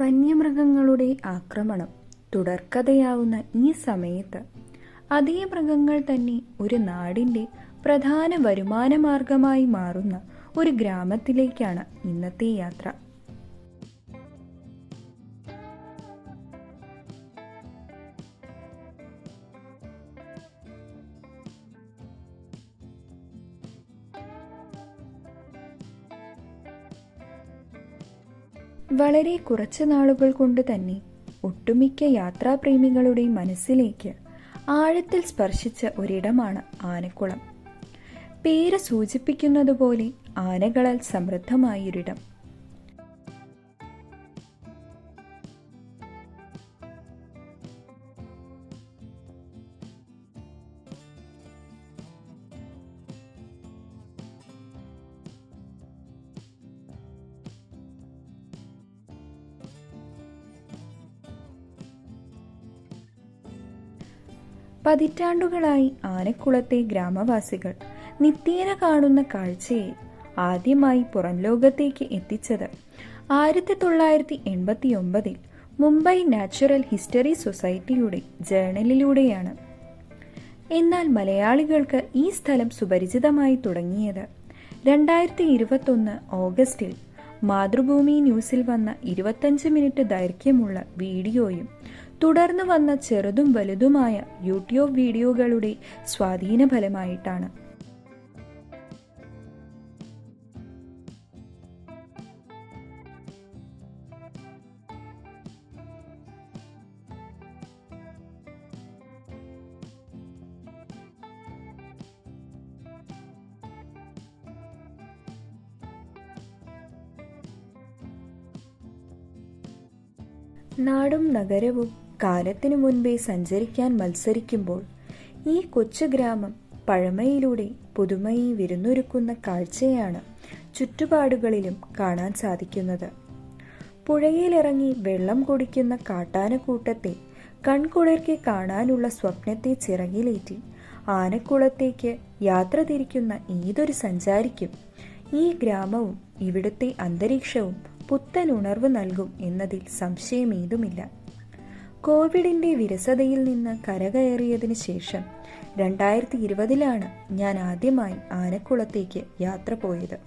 വന്യമൃഗങ്ങളുടെ ആക്രമണം തുടർക്കഥയാവുന്ന ഈ സമയത്ത് അതേ മൃഗങ്ങൾ തന്നെ ഒരു നാടിന്റെ പ്രധാന വരുമാന മാർഗമായി മാറുന്ന ഒരു ഗ്രാമത്തിലേക്കാണ് ഇന്നത്തെ യാത്ര. വളരെ കുറച്ച് നാളുകൾ കൊണ്ട് തന്നെ ഒട്ടുമിക്ക യാത്രാപ്രേമികളുടെ മനസ്സിലേക്ക് ആഴത്തിൽ സ്പർശിച്ച ഒരിടമാണ് ആനക്കുളം. പേര് സൂചിപ്പിക്കുന്നതുപോലെ ആനകളാൽ സമൃദ്ധമായൊരിടം. പതിറ്റാണ്ടുകളായി ആനക്കുളത്തെ ഗ്രാമവാസികൾ നിത്യേന കാണുന്ന കാഴ്ചയെ ആദ്യമായി പുറം ലോകത്തേക്ക് എത്തിച്ചത് ആയിരത്തി തൊള്ളായിരത്തി എൺപത്തി ഒമ്പതിൽ മുംബൈ നാച്ചുറൽ ഹിസ്റ്ററി സൊസൈറ്റിയുടെ ജേണലിലൂടെയാണ്. എന്നാൽ മലയാളികൾക്ക് ഈ സ്ഥലം സുപരിചിതമായി തുടങ്ങിയത് രണ്ടായിരത്തി ഇരുപത്തൊന്ന് ഓഗസ്റ്റിൽ മാതൃഭൂമി ന്യൂസിൽ വന്ന ഇരുപത്തഞ്ച് മിനിറ്റ് ദൈർഘ്യമുള്ള വീഡിയോയും തുടർന്ന് വന്ന ചെറുതും വലുതുമായ യൂട്യൂബ് വീഡിയോകളുടെ സ്വാധീന ഫലമായിട്ടാണ്. നാടും നഗരവും കാലത്തിനു മുൻപേ സഞ്ചരിക്കാൻ മത്സരിക്കുമ്പോൾ ഈ കൊച്ചു ഗ്രാമം പഴമയിലൂടെ പുതുമയെ വിരുന്നൊരുക്കുന്ന കാഴ്ചയാണ് ചുറ്റുപാടുകളിലും കാണാൻ സാധിക്കുന്നത്. പുഴയിലിറങ്ങി വെള്ളം കുടിക്കുന്ന കാട്ടാനക്കൂട്ടത്തെ കൺകുളിർക്കെ കാണാനുള്ള സ്വപ്നത്തെ ചിറകിലേറ്റി ആനക്കുളത്തേക്ക് യാത്ര തിരിക്കുന്ന ഏതൊരു സഞ്ചാരിക്കും ഈ ഗ്രാമവും ഇവിടുത്തെ അന്തരീക്ഷവും പുത്തൻ ഉണർവ് നൽകും എന്നതിൽ സംശയമേതുമില്ല. കോവിഡിന്റെ വിരസതയിൽ നിന്ന് കരകയറിയതിനു ശേഷം രണ്ടായിരത്തി ഇരുപതിലാണ് ഞാൻ ആദ്യമായി ആനക്കുളത്തേക്ക് യാത്ര പോയത്.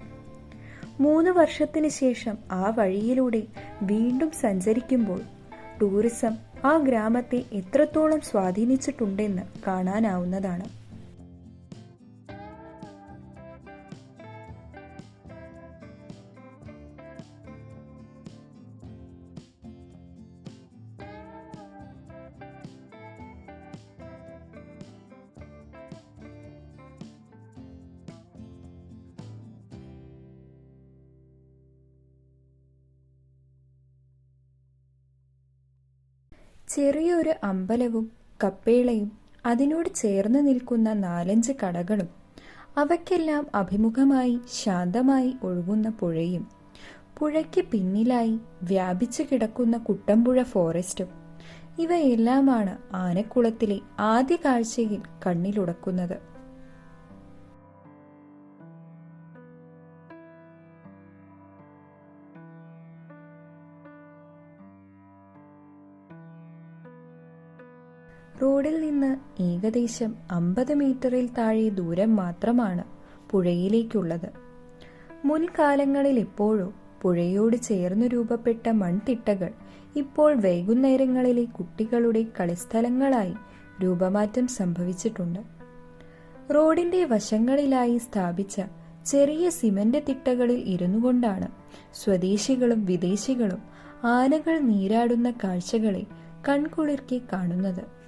മൂന്ന് വർഷത്തിന് ശേഷം ആ വഴിയിലൂടെ വീണ്ടും സഞ്ചരിക്കുമ്പോൾ ടൂറിസം ആ ഗ്രാമത്തെ എത്രത്തോളം സ്വാധീനിച്ചിട്ടുണ്ടെന്ന് കാണാനാവുന്നതാണ്. ചെറിയൊരു അമ്പലവും കപ്പേളയും അതിനോട് ചേർന്ന് നിൽക്കുന്ന നാലഞ്ച് കടകളും അവയ്ക്കെല്ലാം അഭിമുഖമായി ശാന്തമായി ഒഴുകുന്ന പുഴയും. പുഴയ്ക്ക് പിന്നിലായി വ്യാപിച്ചു കിടക്കുന്ന കുട്ടമ്പുഴ ഫോറസ്റ്റും. ഇവയെല്ലാമാണ് ആനക്കുളത്തിലെ ആദ്യ കാഴ്ചയിൽ കണ്ണിലുടക്കുന്നത്. റോഡിൽ നിന്ന് ഏകദേശം അമ്പത് മീറ്ററിൽ താഴെ ദൂരം മാത്രമാണ് പുഴയിലേക്കുള്ളത്. മുൻകാലങ്ങളിൽ എപ്പോഴോ പുഴയോട് ചേർന്ന് രൂപപ്പെട്ട മൺതിട്ടകൾ ഇപ്പോൾ വൈകുന്നേരങ്ങളിലെ കുട്ടികളുടെ കളിസ്ഥലങ്ങളായി രൂപമാറ്റം സംഭവിച്ചിട്ടുണ്ട്. റോഡിന്റെ വശങ്ങളിലായി സ്ഥാപിച്ച ചെറിയ സിമന്റ് തിട്ടകളിൽ ഇരുന്നു കൊണ്ടാണ് സ്വദേശികളും വിദേശികളും ആനകൾ നീരാടുന്ന കാഴ്ചകളെ കൺകുളിർക്കി കാണുന്നത്.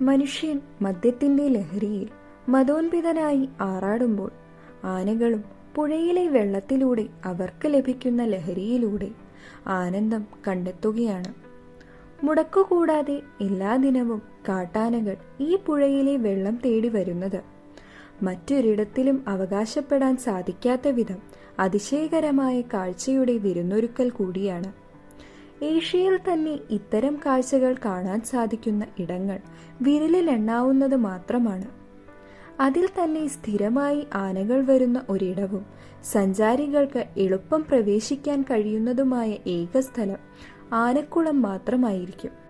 മനുഷ്യൻ മദ്യത്തിന്റെ ലഹരിയിൽ മതോന്മിതനായി ആറാടുമ്പോൾ ആനകളും പുഴയിലെ വെള്ളത്തിലൂടെ അവർക്ക് ലഭിക്കുന്ന ലഹരിയിലൂടെ ആനന്ദം കണ്ടെത്തുകയാണ്. മുടക്കുകൂടാതെ എല്ലാ ദിനവും കാട്ടാനകൾ ഈ പുഴയിലെ വെള്ളം തേടി വരുന്നത്. മറ്റൊരിടത്തിലും അവകാശപ്പെടാൻ സാധിക്കാത്ത വിധം അതിശയകരമായ കാഴ്ചയുടെ വിരുന്നൊരുക്കൽ കൂടിയാണ്. ഏഷ്യയിൽ തന്നെ ഇത്തരം കാഴ്ചകൾ കാണാൻ സാധിക്കുന്ന ഇടങ്ങൾ വിരലിലെണ്ണാവുന്നത് മാത്രമാണ്. അതിൽ തന്നെ സ്ഥിരമായി ആനകൾ വരുന്ന ഒരിടവും സഞ്ചാരികൾക്ക് എളുപ്പം പ്രവേശിക്കാൻ കഴിയുന്നതുമായ ഏക സ്ഥലം ആനക്കുളം മാത്രമായിരിക്കും.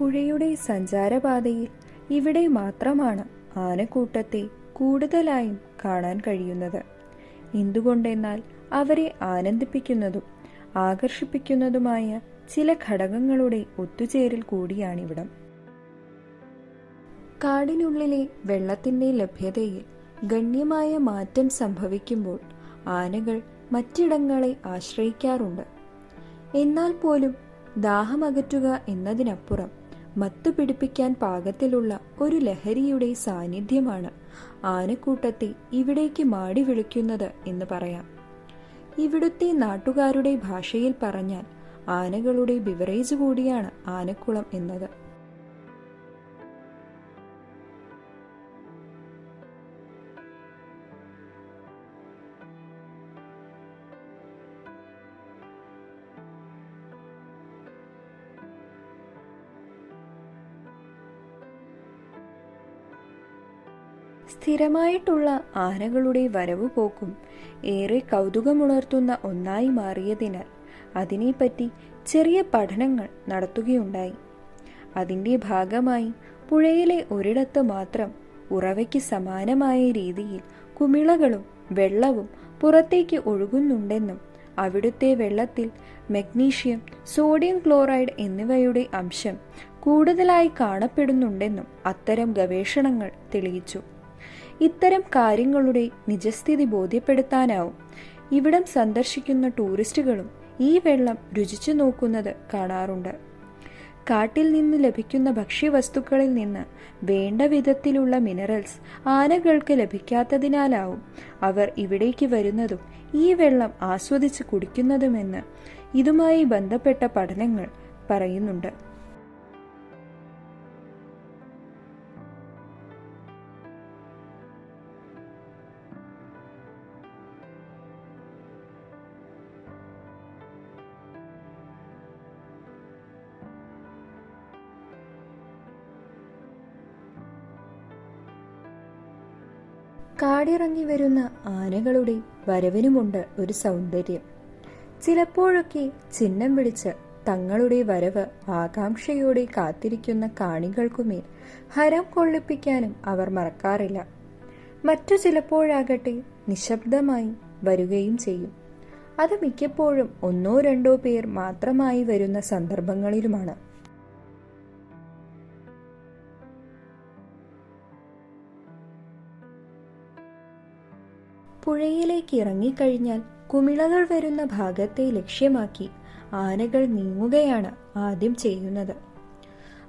പുഴയുടെ സഞ്ചാരപാതയിൽ ഇവിടെ മാത്രമാണ് ആനക്കൂട്ടത്തെ കൂടുതലായും കാണാൻ കഴിയുന്നത്. എന്തുകൊണ്ടെന്നാൽ അവരെ ആനന്ദിപ്പിക്കുന്നതും ആകർഷിപ്പിക്കുന്നതുമായ ചില ഘടകങ്ങളുടെ ഒത്തുചേരൽ കൂടിയാണിവിടം. കാടിനുള്ളിലെ വെള്ളത്തിന്റെ ലഭ്യതയിൽ ഗണ്യമായ മാറ്റം സംഭവിക്കുമ്പോൾ ആനകൾ മറ്റിടങ്ങളെ ആശ്രയിക്കാറുണ്ട്. എന്നാൽ പോലും ദാഹമകറ്റുക എന്നതിനപ്പുറം മത്തു പിടിപ്പിക്കാൻ പാകത്തിലുള്ള ഒരു ലഹരിയുടെ സാന്നിധ്യമാണ് ആനക്കൂട്ടത്തെ ഇവിടേക്ക് മാടി വിളിക്കുന്നത് എന്ന് പറയാം. ഇവിടുത്തെ നാട്ടുകാരുടെ ഭാഷയിൽ പറഞ്ഞാൽ ആനകളുടെ ബിവറേജ് കൂടിയാണ് ആനക്കുളം എന്നത്. സ്ഥിരമായിട്ടുള്ള ആനകളുടെ വരവ് പോക്കും ഏറെ കൗതുകമുണർത്തുന്ന ഒന്നായി മാറിയതിനാൽ അതിനെപ്പറ്റി ചെറിയ പഠനങ്ങൾ നടത്തുകയുണ്ടായി. അതിന്റെ ഭാഗമായി പുഴയിലെ ഒരിടത്ത് മാത്രം ഉറവയ്ക്ക് സമാനമായ രീതിയിൽ കുമിളകളും വെള്ളവും പുറത്തേക്ക് ഒഴുകുന്നുണ്ടെന്നും അവിടുത്തെ വെള്ളത്തിൽ മഗ്നീഷ്യം സോഡിയം ക്ലോറൈഡ് എന്നിവയുടെ അംശം കൂടുതലായി കാണപ്പെടുന്നുണ്ടെന്നും അത്തരം ഗവേഷണങ്ങൾ തെളിയിച്ചു. ഇത്തരം കാര്യങ്ങളുടെ നിജസ്ഥിതി ബോധ്യപ്പെടുത്താനാവും. ഇവിടം സന്ദർശിക്കുന്ന ടൂറിസ്റ്റുകളും ഈ വെള്ളം രുചിച്ചു നോക്കുന്നത് കാണാറുണ്ട്. കാട്ടിൽ നിന്ന് ലഭിക്കുന്ന ഭക്ഷ്യവസ്തുക്കളിൽ നിന്ന് വേണ്ട വിധത്തിലുള്ള മിനറൽസ് ആനകൾക്ക് ലഭിക്കാത്തതിനാലാവും അവർ ഇവിടേക്ക് വരുന്നതും ഈ വെള്ളം ആസ്വദിച്ച് കുടിക്കുന്നതുമെന്ന് ഇതുമായി ബന്ധപ്പെട്ട പഠനങ്ങൾ പറയുന്നുണ്ട്. കാടിറങ്ങി വരുന്ന ആനകളുടെ വരവിനുമുണ്ട് ഒരു സൗന്ദര്യം. ചിലപ്പോഴൊക്കെ ചിഹ്നം വിളിച്ച് തങ്ങളുടെ വരവ് ആകാംക്ഷയോടെ കാത്തിരിക്കുന്ന കാണികൾക്കുമേൽ ഹരം കൊള്ളിപ്പിക്കാനും അവർ മറക്കാറില്ല. മറ്റു ചിലപ്പോഴാകട്ടെ നിശബ്ദമായി വരികയും ചെയ്യും. അത് മിക്കപ്പോഴും ഒന്നോ രണ്ടോ പേർ മാത്രമായി വരുന്ന സന്ദർഭങ്ങളിലുമാണ്. പുഴയിലേക്ക് ഇറങ്ങിക്കഴിഞ്ഞാൽ കുമിളകൾ വരുന്ന ഭാഗത്തെ ലക്ഷ്യമാക്കി ആനകൾ നീങ്ങുകയാണ് ആദ്യം ചെയ്യുന്നത്.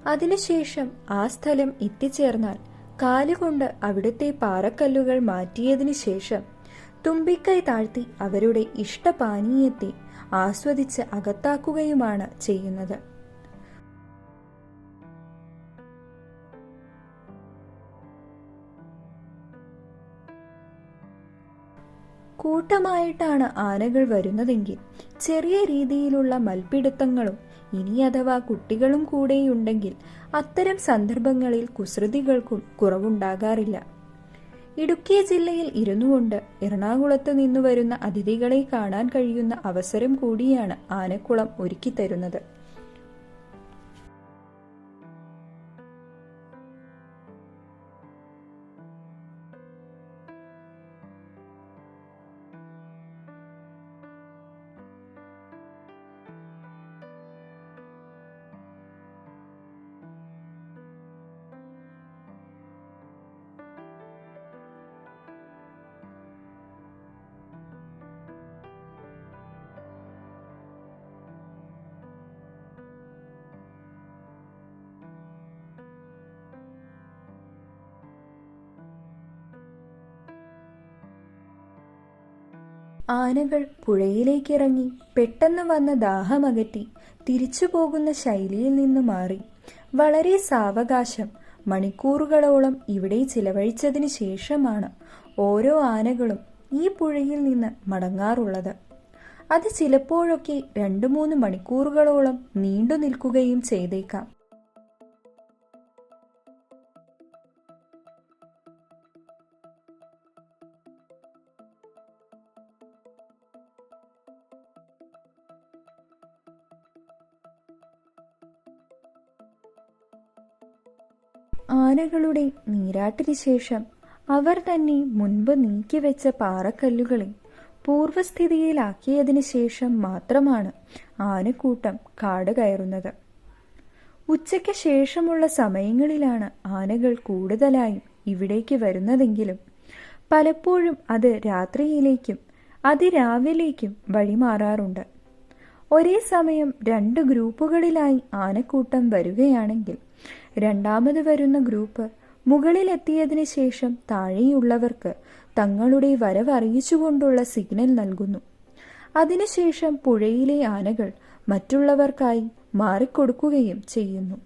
അതിനുശേഷം ആ സ്ഥലം എത്തിച്ചേർന്നാൽ കാലുകൊണ്ട് അവിടുത്തെ പാറക്കല്ലുകൾ മാറ്റിയതിനു ശേഷം തുമ്പിക്കൈ താഴ്ത്തി അവരുടെ ഇഷ്ടപാനീയത്തെ ആസ്വദിച്ച് അകത്താക്കുകയുമാണ് ചെയ്യുന്നത്. കൂട്ടമായിട്ടാണ് ആനകൾ വരുന്നതെങ്കിൽ ചെറിയ രീതിയിലുള്ള മൽപിടുത്തങ്ങളും ഇനി അഥവാ കുട്ടികളും കൂടെയുണ്ടെങ്കിൽ അത്തരം സന്ദർഭങ്ങളിൽ കുസൃതികൾക്കും കുറവുണ്ടാകാറില്ല. ഇടുക്കി ജില്ലയിൽ ഇരുന്നുകൊണ്ട് എറണാകുളത്ത് നിന്നു വരുന്ന അതിഥികളെ കാണാൻ കഴിയുന്ന അവസരം കൂടിയാണ് ആനക്കുളം ഒരുക്കിത്തരുന്നത്. ആനകൾ പുഴയിലേക്ക് ഇറങ്ങി പെട്ടെന്ന് വന്ന ദാഹമകറ്റി തിരിച്ചു പോകുന്ന ശൈലിയിൽ നിന്ന് മാറി. വളരെ സാവകാശം. മണിക്കൂറുകളോളം ഇവിടെ ചിലവഴിച്ചതിന് ശേഷമാണ് ഓരോ ആനകളും ഈ പുഴയിൽ നിന്ന് മടങ്ങാറുള്ളത്. അത് ചിലപ്പോഴൊക്കെ രണ്ടു മൂന്ന് മണിക്കൂറുകളോളം നീണ്ടു നിൽക്കുകയും ചെയ്തേക്കാം. ആനകളുടെ നീരാട്ടിനു ശേഷം അവർ തന്നെ മുൻപ് നീക്കിവെച്ച പാറക്കല്ലുകളെ പൂർവസ്ഥിതിയിലാക്കിയതിനു ശേഷം മാത്രമാണ് ആനക്കൂട്ടം കാട് കയറുന്നത്. ഉച്ചയ്ക്ക് ശേഷമുള്ള സമയങ്ങളിലാണ് ആനകൾ കൂടുതലായും ഇവിടേക്ക് വരുന്നതെങ്കിലും പലപ്പോഴും അത് രാത്രിയിലേക്കും അതിരാവിലേക്കും വഴിമാറാറുണ്ട്. ഒരേ സമയം രണ്ട് ഗ്രൂപ്പുകളിലായി ആനക്കൂട്ടം വരികയാണെങ്കിൽ രണ്ടാമത് വരുന്ന ഗ്രൂപ്പ് മുകളിലെത്തിയതിനു ശേഷം താഴെയുള്ളവർക്ക് തങ്ങളുടെ വരവ് അറിയിച്ചുകൊണ്ടുള്ള സിഗ്നൽ നൽകുന്നു. അതിനുശേഷം പുഴയിലെ ആനകൾ മറ്റുള്ളവർക്കായി മാറിക്കൊടുക്കുകയും ചെയ്യുന്നു.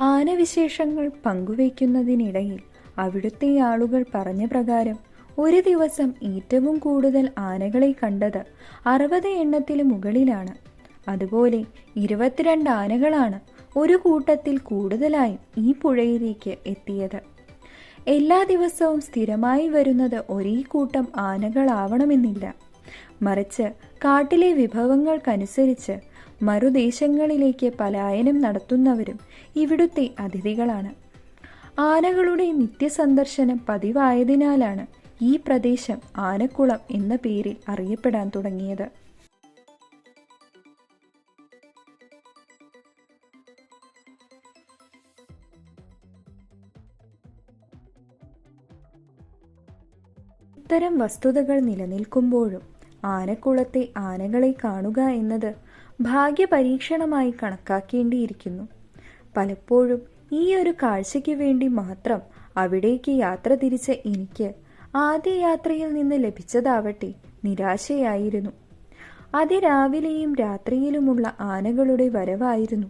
ആനവിശേഷങ്ങൾ പങ്കുവയ്ക്കുന്നതിനിടയിൽ അവിടുത്തെ ആളുകൾ പറഞ്ഞ പ്രകാരം ഒരു ദിവസം ഏറ്റവും കൂടുതൽ ആനകളെ കണ്ടത് അറുപത് എണ്ണത്തിന് മുകളിലാണ്. അതുപോലെ ഇരുപത്തിരണ്ട് ആനകളാണ് ഒരു കൂട്ടത്തിൽ കൂടുതലായും ഈ പുഴയിലേക്ക് എത്തിയത്. എല്ലാ ദിവസവും സ്ഥിരമായി വരുന്നത് ഒരേ കൂട്ടം ആനകളാവണമെന്നില്ല. മറിച്ച് കാട്ടിലെ വിഭവങ്ങൾക്കനുസരിച്ച് മറുദേശങ്ങളിലേക്ക് പലായനം നടത്തുന്നവരും ഇവിടുത്തെ അതിഥികളാണ്. ആനകളുടെ നിത്യസന്ദർശനം പതിവായതിനാലാണ് ഈ പ്രദേശം ആനക്കുളം എന്ന പേരിൽ അറിയപ്പെടാൻ തുടങ്ങിയത്. ഇത്തരം വസ്തുതകൾ നിലനിൽക്കുമ്പോഴും ആനക്കുളത്തെ ആനകളെ കാണുക എന്നത് ഭാഗ്യപരീക്ഷണമായി കണക്കാക്കേണ്ടിയിരിക്കുന്നു. പലപ്പോഴും ഈ ഒരു കാഴ്ചയ്ക്ക് വേണ്ടി മാത്രം അവിടേക്ക് യാത്ര തിരിച്ച എനിക്ക് ആദ്യ യാത്രയിൽ നിന്ന് ലഭിച്ചതാവട്ടെ നിരാശയായിരുന്നു. അതിരാവിലെയും രാത്രിയിലുമുള്ള ആനകളുടെ വരവായിരുന്നു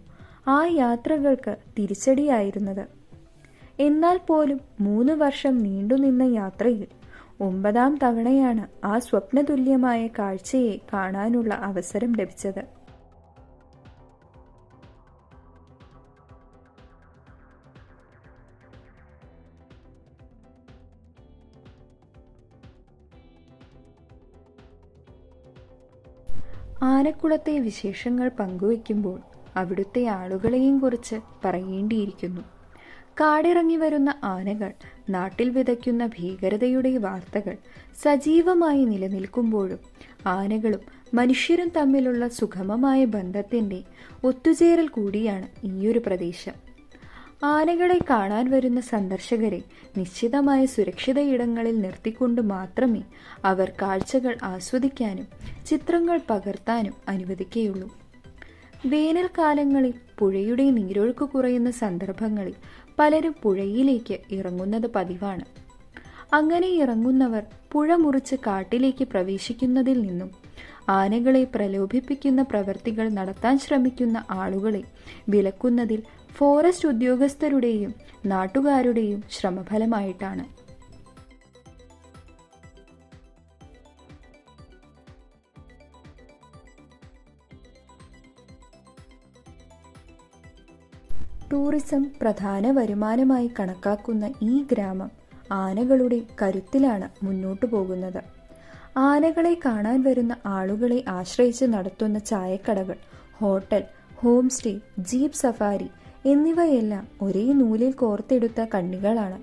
ആ യാത്രകൾക്ക് തിരിച്ചടിയായിരുന്നത്. എന്നാൽ പോലും മൂന്ന് വർഷം നീണ്ടുനിന്ന യാത്രയിൽ ഒമ്പതാം തവണയാണ് ആ സ്വപ്നതുല്യമായ കാഴ്ചയെ കാണാനുള്ള അവസരം ലഭിച്ചത്. ആനക്കുളത്തെ വിശേഷങ്ങൾ പങ്കുവെക്കുമ്പോൾ അവിടുത്തെ ആളുകളെയും കുറിച്ച് പറയേണ്ടിയിരിക്കുന്നു. കാടിറങ്ങി വരുന്ന ആനകൾ നാട്ടിൽ വിതയ്ക്കുന്ന ഭീകരതയുടെ വാർത്തകൾ സജീവമായി നിലനിൽക്കുമ്പോഴും ആനകളും മനുഷ്യരും തമ്മിലുള്ള സുഗമമായ ബന്ധത്തിന്റെ ഒത്തുചേരൽ കൂടിയാണ് ഈയൊരു പ്രദേശം. ആനകളെ കാണാൻ വരുന്ന സന്ദർശകരെ നിശ്ചിതമായ സുരക്ഷിത ഇടങ്ങളിൽ നിർത്തിക്കൊണ്ട് മാത്രമേ അവർ കാഴ്ചകൾ ആസ്വദിക്കാനും ചിത്രങ്ങൾ പകർത്താനും അനുവദിക്കുകയുള്ളൂ. വേനൽക്കാലങ്ങളിൽ പുഴയുടെ നീരൊഴുക്ക് കുറയുന്ന സന്ദർഭങ്ങളിൽ പലരും പുഴയിലേക്ക് ഇറങ്ങുന്നത് പതിവാണ്. അങ്ങനെ ഇറങ്ങുന്നവർ പുഴ മുറിച്ച് കാട്ടിലേക്ക് പ്രവേശിക്കുന്നതിൽ നിന്നും ആനകളെ പ്രലോഭിപ്പിക്കുന്ന പ്രവർത്തികൾ നടത്താൻ ശ്രമിക്കുന്ന ആളുകളെ വിലക്കുന്നതിൽ ഫോറസ്റ്റ് ഉദ്യോഗസ്ഥരുടെയും നാട്ടുകാരുടെയും ശ്രമഫലമായിട്ടാണ്. ടൂറിസം പ്രധാന വരുമാനമായി കണക്കാക്കുന്ന ഈ ഗ്രാമം ആനകളുടെ കരുത്തിലാണ് മുന്നോട്ടു പോകുന്നത്. ആനകളെ കാണാൻ വരുന്ന ആളുകളെ ആശ്രയിച്ച് നടത്തുന്ന ചായക്കടകൾ hotel home stay jeep safari എന്നിവയെല്ലാം ഒരേ നൂലിൽ കോർത്തെടുത്ത കണ്ണികളാണ്.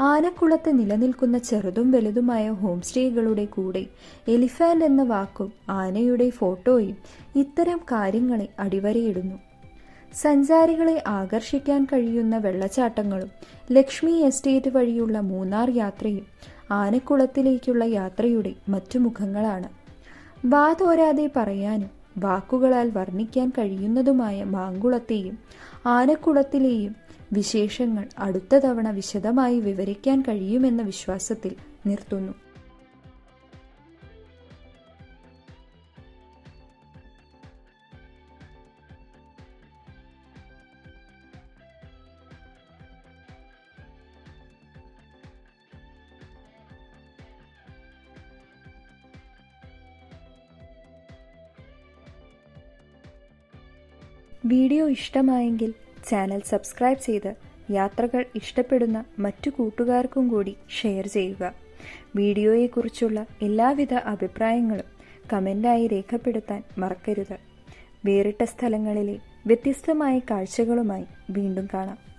ആനക്കുളത്ത് നിലനിൽക്കുന്ന ചെറുതും വലുതുമായ ഹോം സ്റ്റേകളുടെ കൂടെ എലിഫാന്റ് എന്ന വാക്കും ആനയുടെ ഫോട്ടോയും ഇത്തരം കാര്യങ്ങളെ അടിവരയിടുന്നു. സഞ്ചാരികളെ ആകർഷിക്കാൻ കഴിയുന്ന വെള്ളച്ചാട്ടങ്ങളും ലക്ഷ്മി എസ്റ്റേറ്റ് വഴിയുള്ള മൂന്നാർ യാത്രയും ആനക്കുളത്തിലേക്കുള്ള യാത്രയുടെ മറ്റു മുഖങ്ങളാണ് വാതോരാതെ പറയാനും വാക്കുകളാൽ വർണിക്കാൻ കഴിയുന്നതുമായ മാങ്കുളത്തെയും ആനക്കുളത്തിലെയും വിശേഷങ്ങൾ അടുത്ത തവണ വിശദമായി വിവരിക്കാൻ കഴിയുമെന്ന വിശ്വാസത്തിൽ നിർത്തുന്നു. വീഡിയോ ഇഷ്ടമായെങ്കിൽ ചാനൽ സബ്സ്ക്രൈബ് ചെയ്ത് യാത്രകൾ ഇഷ്ടപ്പെടുന്ന മറ്റു കൂട്ടുകാർക്കും കൂടി ഷെയർ ചെയ്യുക. വീഡിയോയെക്കുറിച്ചുള്ള എല്ലാവിധ അഭിപ്രായങ്ങളും കമന്റായി രേഖപ്പെടുത്താൻ മറക്കരുത്. വേറിട്ട സ്ഥലങ്ങളിലെ വ്യത്യസ്തമായ കാഴ്ചകളുമായി വീണ്ടും കാണാം.